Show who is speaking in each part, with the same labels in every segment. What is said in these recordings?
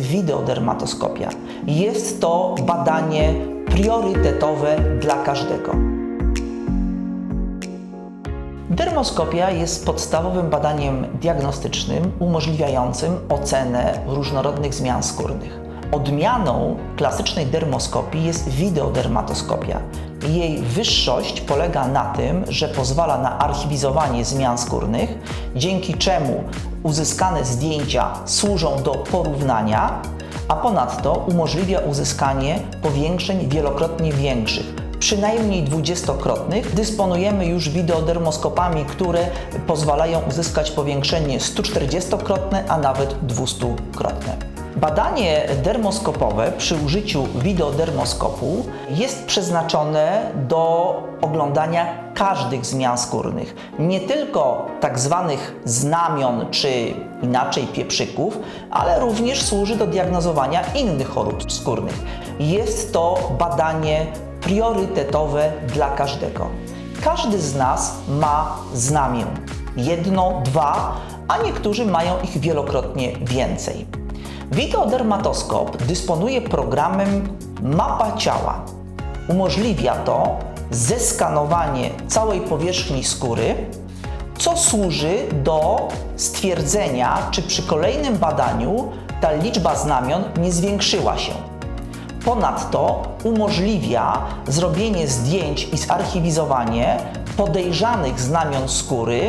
Speaker 1: wideodermatoskopia. Jest to badanie priorytetowe dla każdego. Dermoskopia jest podstawowym badaniem diagnostycznym umożliwiającym ocenę różnorodnych zmian skórnych. Odmianą klasycznej dermoskopii jest wideodermatoskopia. Jej wyższość polega na tym, że pozwala na archiwizowanie zmian skórnych, dzięki czemu uzyskane zdjęcia służą do porównania, a ponadto umożliwia uzyskanie powiększeń wielokrotnie większych, przynajmniej dwudziestokrotnych. Dysponujemy już wideodermoskopami, które pozwalają uzyskać powiększenie 140-krotne, a nawet 200-krotne. Badanie dermoskopowe przy użyciu wideodermoskopu jest przeznaczone do oglądania każdych zmian skórnych, nie tylko tak zwanych znamion czy inaczej pieprzyków, ale również służy do diagnozowania innych chorób skórnych. Jest to badanie priorytetowe dla każdego. Każdy z nas ma znamię. Jedno, dwa, a niektórzy mają ich wielokrotnie więcej. Wideodermatoskop dysponuje programem Mapa ciała. Umożliwia to zeskanowanie całej powierzchni skóry, co służy do stwierdzenia, czy przy kolejnym badaniu ta liczba znamion nie zwiększyła się. Ponadto umożliwia zrobienie zdjęć i zarchiwizowanie podejrzanych znamion skóry,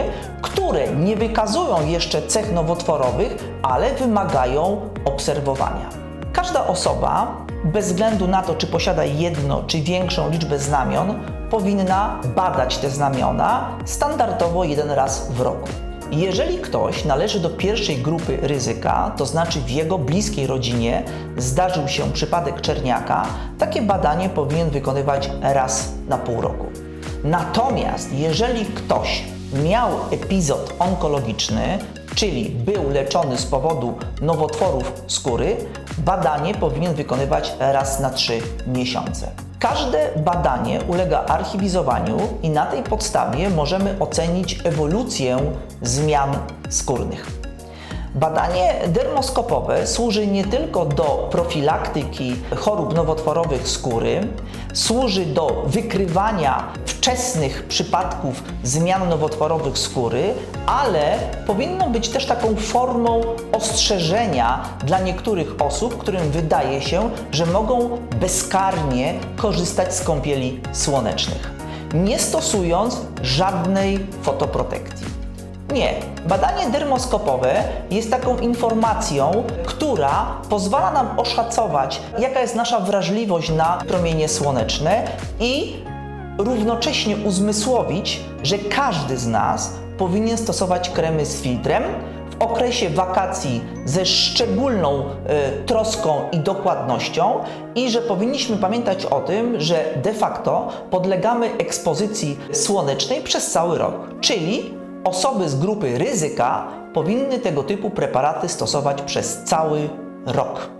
Speaker 1: które nie wykazują jeszcze cech nowotworowych, ale wymagają obserwowania. Każda osoba, bez względu na to, czy posiada jedno czy większą liczbę znamion, powinna badać te znamiona standardowo jeden raz w roku. Jeżeli ktoś należy do pierwszej grupy ryzyka, to znaczy w jego bliskiej rodzinie zdarzył się przypadek czerniaka, takie badanie powinien wykonywać raz na pół roku. Natomiast jeżeli ktoś miał epizod onkologiczny, czyli był leczony z powodu nowotworów skóry, badanie powinien wykonywać raz na 3 miesiące. Każde badanie ulega archiwizowaniu i na tej podstawie możemy ocenić ewolucję zmian skórnych. Badanie dermoskopowe służy nie tylko do profilaktyki chorób nowotworowych skóry, służy do wykrywania wczesnych przypadków zmian nowotworowych skóry, ale powinno być też taką formą ostrzeżenia dla niektórych osób, którym wydaje się, że mogą bezkarnie korzystać z kąpieli słonecznych, nie stosując żadnej fotoprotekcji. Nie. Badanie dermoskopowe jest taką informacją, która pozwala nam oszacować, jaka jest nasza wrażliwość na promienie słoneczne i równocześnie uzmysłowić, że każdy z nas powinien stosować kremy z filtrem w okresie wakacji ze szczególną e, troską i dokładnością i że powinniśmy pamiętać o tym, że de facto podlegamy ekspozycji słonecznej przez cały rok. Czyli Osoby z grupy ryzyka powinny tego typu preparaty stosować przez cały rok.